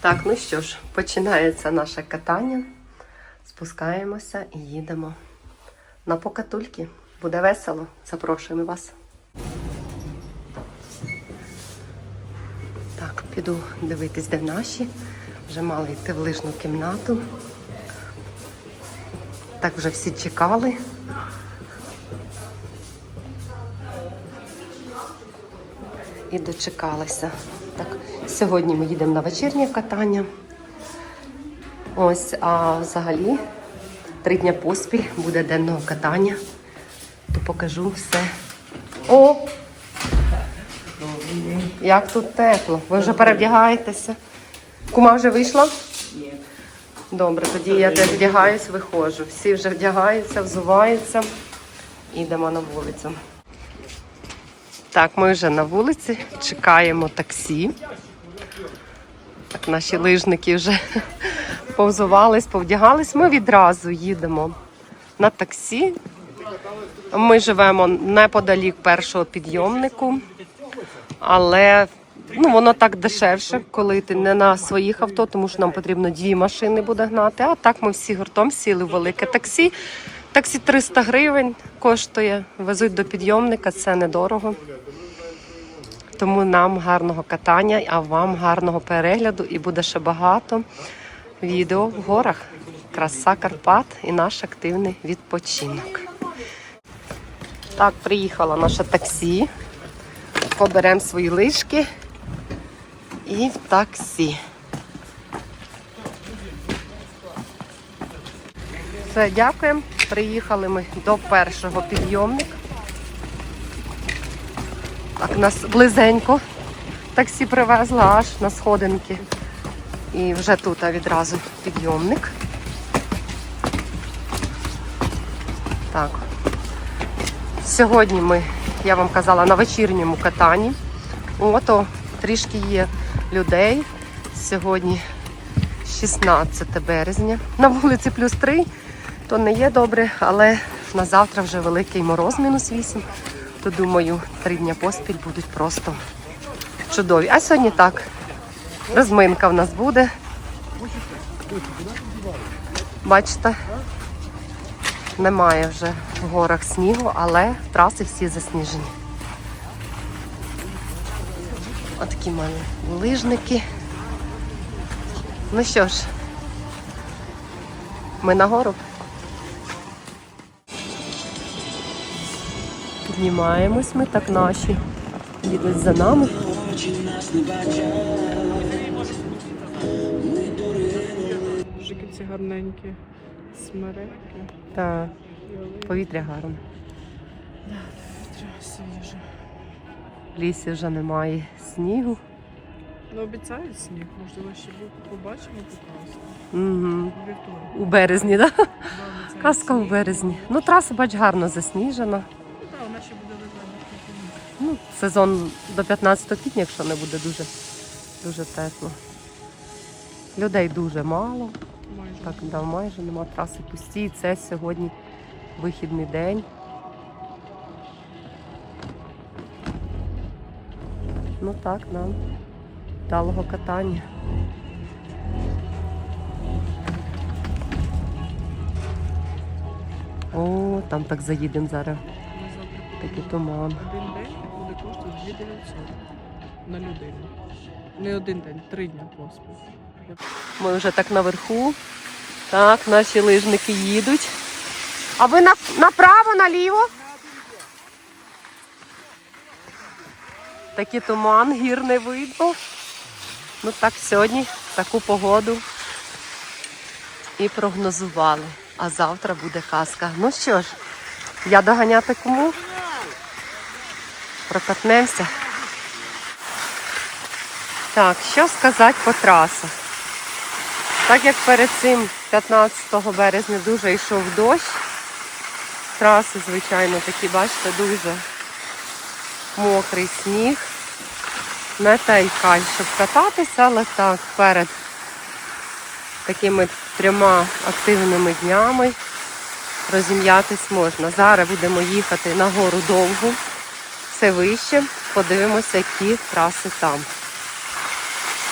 Так, ну що ж, починається наше катання. Спускаємося і їдемо на покатульки. Буде весело. Запрошуємо вас. Так, піду дивитись, де наші. Вже мали йти в лижну кімнату. Так вже всі чекали. І дочекалися. Так, сьогодні ми їдемо на вечірнє катання. Ось, а взагалі три дня поспіль буде денного катання. То покажу все. О! Як тут тепло. Ви вже перевдягаєтеся? Кума вже вийшла? Ні. Добре, тоді я теж вдягаюсь, виходжу. Всі вже вдягаються, взуваються. Ідемо на вулицю. Так, ми вже на вулиці, чекаємо таксі. Так, наші лижники вже повзувались, повдягались. Ми відразу їдемо на таксі. Ми живемо неподалік першого підйомнику, але ну, воно так дешевше, коли ти не на своїх авто, тому що нам потрібно дві машини буде гнати. А так ми всі гуртом сіли в велике таксі. Таксі 300 гривень коштує, везуть до підйомника, це недорого. Тому нам гарного катання, а вам гарного перегляду і буде ще багато відео в горах. Краса Карпат і наш активний відпочинок. Так, приїхало наше таксі. Поберемо свої лижки і в таксі. Все, дякуємо. Приїхали ми до першого підйомника. Так, нас близенько таксі привезла аж на сходинки. І вже тут відразу підйомник. Так. Сьогодні ми, я вам казала, на вечірньому катанні. Ото трішки є людей. Сьогодні 16 березня. На вулиці плюс 3, то не є добре, але на завтра вже великий мороз, мінус 8. То думаю, три дня поспіль будуть просто чудові. А сьогодні так. Розминка в нас буде. Бачите, немає вже в горах снігу, але траси всі засніжені. Отакі в мене лижники. Ну що ж, ми нагору. Піднімаємось ми так наші. Їдуть за нами. Жики ці гарненькі, смерекки. Та повітря гарне. Повітря Свіже. В лісі вже немає снігу. Ну, обіцяють сніг, можливо, ще побачимо прекрасно. Угу. У березні, так? Да? Да, Казка у березні. Ну, траса, бач, гарно засніжена. Сезон до 15 квітня, якщо не буде дуже, дуже тепло. Людей дуже мало. Майже. Так, да, майже нема траси пусті. І це сьогодні вихідний день. Ну так, нам вдалого катання. О, там так заїдемо зараз. Такий туман. Один день коштувати 2900 на людину. Не один день, три дня поспіль. Ми вже так наверху. Так, наші лижники їдуть. А ви на, направо, наліво? Такий туман, гір не видно. Ну так сьогодні таку погоду і прогнозували. А завтра буде казка. Ну що ж, я доганяти кому? Прокатнемося. Так, що сказати по трасах? Так як перед цим 15 березня дуже йшов дощ, траси, звичайно, такі, бачите, дуже мокрий сніг. Не той кай, щоб кататися, але так, перед такими трьома активними днями розім'ятись можна. Зараз будемо їхати на гору довгу, все вище, подивимося, які траси там.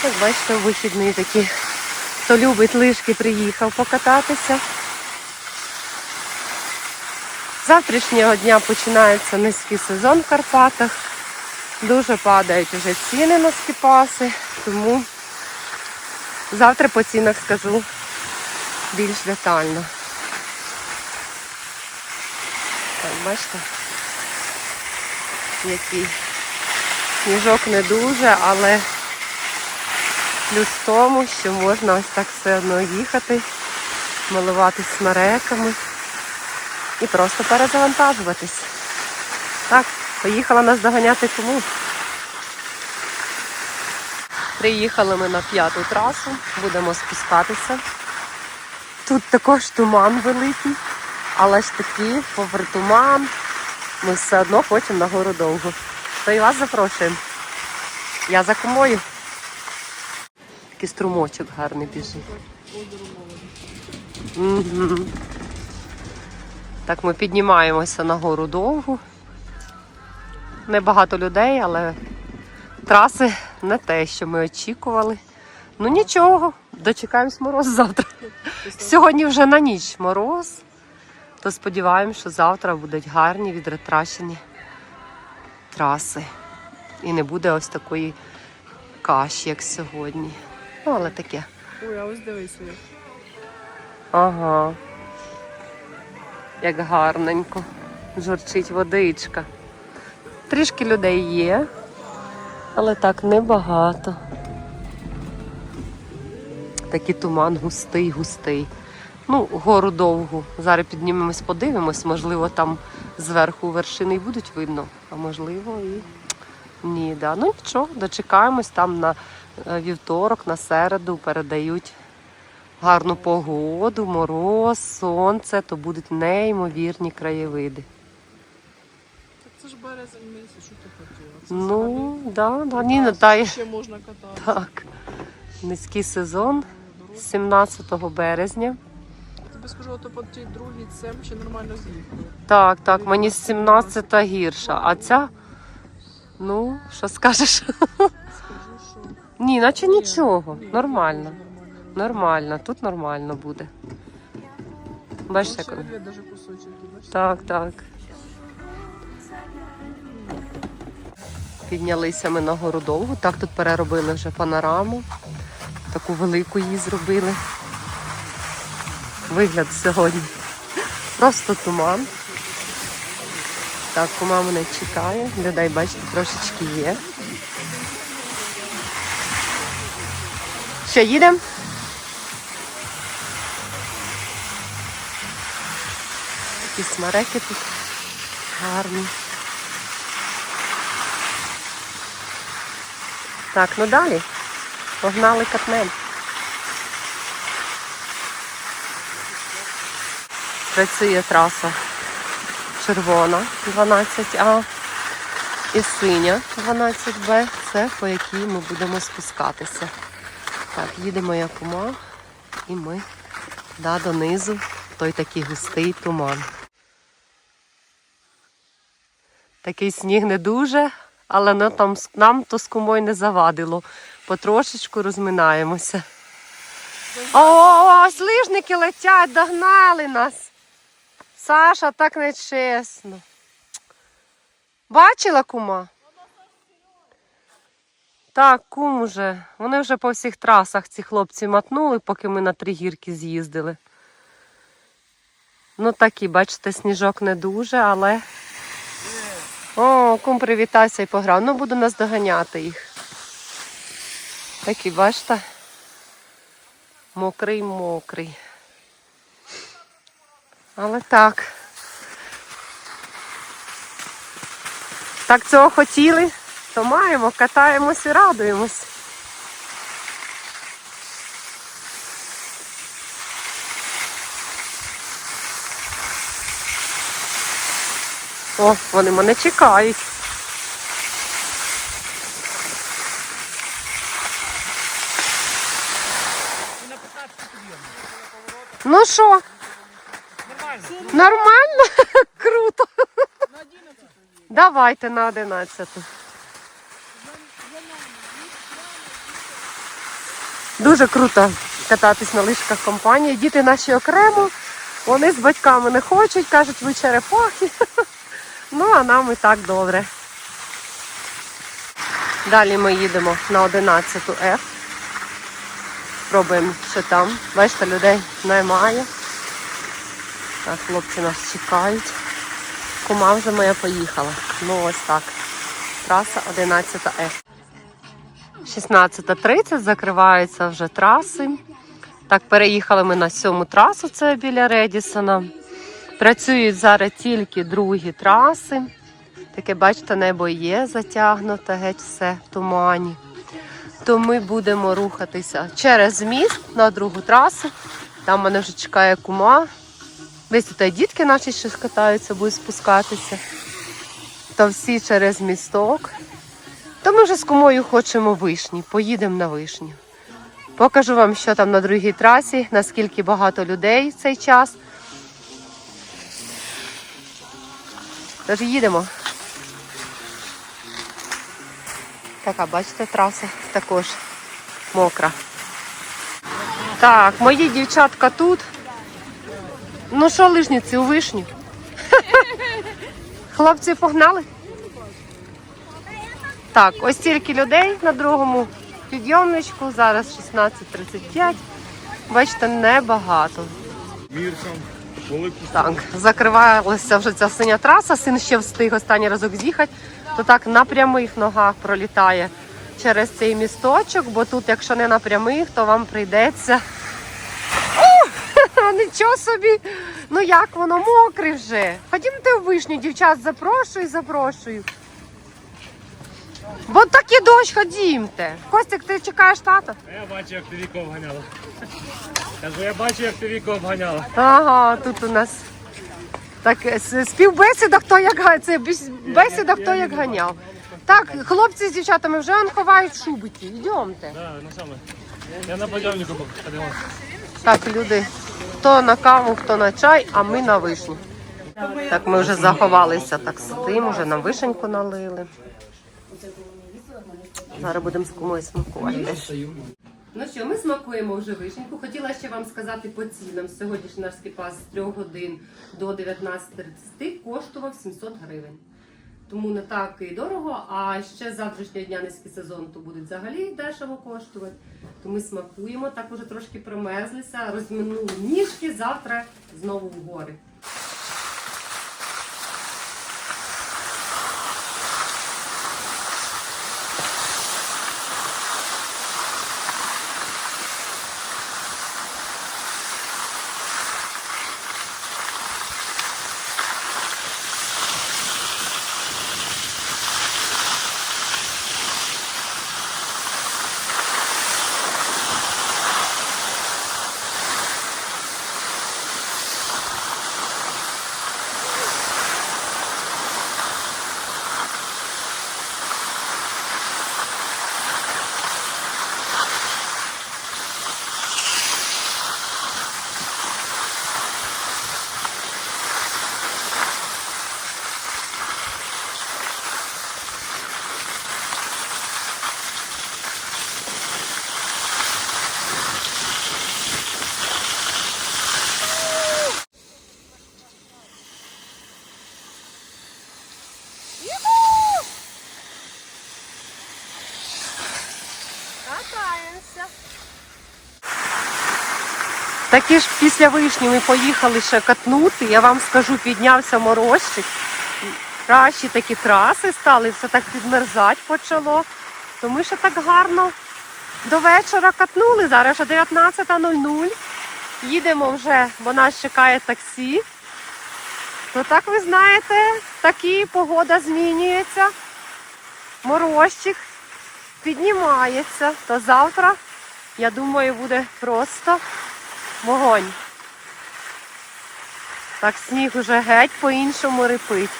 Як бачите, вихідний такі. Хто любить лижки, приїхав покататися. З Завтрашнього дня починається низький сезон в Карпатах. Дуже падають вже ціни на скіпаси, тому завтра по цінах скажу більш детально. Так, бачите, який сніжок не дуже, але плюс в тому, що можна ось так все одно їхати, милуватись смереками і просто перезавантажуватись. Так, поїхала нас доганяти кому. Приїхали ми на п'яту трасу, будемо спускатися. Тут також туман великий, але ж таки, попри туман, ми все одно хочемо на гору довго. То і вас запрошуємо. Я за комою. Такий струмочок гарний біжить. Угу. Так, ми піднімаємося на гору довгу. Небагато людей, але траси не те, що ми очікували. Ну нічого, дочекаємось мороз завтра. Сьогодні вже на ніч мороз, то сподіваємося, що завтра будуть гарні відретращені траси. І не буде ось такої каші, як сьогодні. Ну, але таке. Ой, а ось дивися. Ага. Як гарненько. Журчить водичка. Трішки людей є, але так небагато. Такий туман густий, густий. Ну, гору довгу. Зараз піднімемось, подивимось, можливо, там зверху вершини й будуть видно, а можливо і ні, да. Ну нічого, дочекаємось там на е, вівторок, на середу передають гарну погоду, мороз, сонце, то будуть неймовірні краєвиди. Це ж березень місяць, що ти хотіла? Ну, да, да. Ні, не прекрасно. Ще можна кататися. Так. Низький сезон 17 березня. Тобі скажу, ото по тій другій цем ще нормально з'їхали. Так, так, мені 17 гірша, а ця. Ну, що скажеш? Скажу, що... Ні, наче нічого. ні, Нормально. дуже Нормально, тут нормально буде. Бачите, як воно? вигляд кусочок, бачиш? Так, так. Піднялися ми на гору довго. Так тут переробили вже панораму. Таку велику її зробили. Вигляд сьогодні. Просто туман. Так, кума мене чекає. Людей, бачите, трошечки є. Що, їдемо? Такі смереки тут гарні. Так, ну далі. Погнали катнем. Працює траса червона 12А і синя 12Б. Це по якій ми будемо спускатися. Так, їдемо як ума і ми да, донизу той такий густий туман. Такий сніг не дуже, але ну, там, нам то з кумою не завадило. Потрошечку розминаємося. О, слижники летять, догнали нас. Саша, так нечесно. Бачила кума? Так, кум уже. Вони вже по всіх трасах ці хлопці матнули, поки ми на три гірки з'їздили. Ну такі, бачите, сніжок не дуже, але. О, кум привітався і пограв. Ну, буду наздоганяти їх. Такі, бачите? Мокрий, мокрий. Але так. Так цього хотіли, то маємо, катаємось і радуємось. О, вони мене чекають. Ну що? Нормально? Круто. Давайте на 11. Дуже круто кататись на лижках компанії. Діти наші окремо, вони з батьками не хочуть, кажуть, ви черепахи. Ну, а нам і так добре. Далі ми їдемо на 11 F. Пробуємо, що там. Бачите, людей немає. Так, хлопці нас чекають. Кума вже моя поїхала. Ну ось так. Траса 11 F. 16.30 закриваються вже траси. Так, переїхали ми на сьому трасу, це біля Редісона. Працюють зараз тільки другі траси. Таке, бачите, небо є затягнуте, геть все в тумані. То ми будемо рухатися через міст на другу трасу. Там мене вже чекає кума. Десь тут дітки наші щось катаються, будуть спускатися. То всі через місток. То ми вже з кумою хочемо вишні. Поїдемо на вишню. Покажу вам, що там на другій трасі, наскільки багато людей в цей час. Тож їдемо. Така, бачите, траса також мокра. Так, мої дівчатка тут. Ну що, лижниці, у вишню? Хлопці погнали? Так, ось стільки людей на другому підйомничку. Зараз 16.35. Бачите, небагато. Так, закривалася вже ця синя траса, син ще встиг останній разок з'їхати, то так на прямих ногах пролітає через цей місточок, бо тут, якщо не на прямих, то вам прийдеться. О, нічого собі! Ну як воно мокре вже. Ходімте в вишню, дівчат, запрошую, запрошую. Бо такий дощ ходімте. Костик, ти чекаєш тата? Я бачу, як ти віко обганяла. Кажу, я бачу, як ти віко обганяла. Ага, тут у нас так співбесіда, хто як це бесіда, хто як ганяв. Так, хлопці з дівчатами вже он ховають шубики. Йдемте. Да, ну саме. Я на подйомнику подивився. Так, люди, хто на каву, хто на чай, а ми на вишню. Так, ми вже заховалися так з тим, вже на вишеньку налили. Зараз будемо з кумою смакувати. Ну що, ми смакуємо вже вишеньку. Хотіла ще вам сказати по цінам. Сьогоднішній наш скіпас з 3 годин до 19.30 коштував 700 гривень. Тому не так і дорого, а ще з завтрашнього дня низький сезон, то буде взагалі дешево коштувати. То ми смакуємо, так уже трошки промерзлися, розминули ніжки, завтра знову в гори. Такі ж після вишні ми поїхали ще катнути. Я вам скажу, піднявся морозчик. Кращі такі траси стали, все так підмерзати почало. То ми ще так гарно до вечора катнули. Зараз вже 19.00. Їдемо вже, бо нас чекає таксі. То так ви знаєте, такі погода змінюється. Морозчик піднімається. То завтра, я думаю, буде просто вогонь. Так сніг уже геть по-іншому рипить.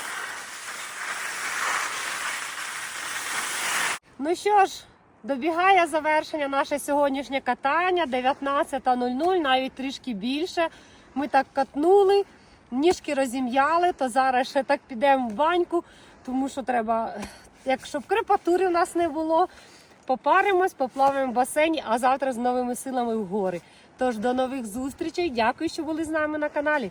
Ну що ж, добігає завершення наше сьогоднішнє катання. 19.00, навіть трішки більше. Ми так катнули, ніжки розім'яли, то зараз ще так підемо в баньку, тому що треба, якщо б крепатури у нас не було, попаримось, поплаваємо в басейні, а завтра з новими силами в гори. Тож до нових зустрічей. Дякую, що були з нами на каналі.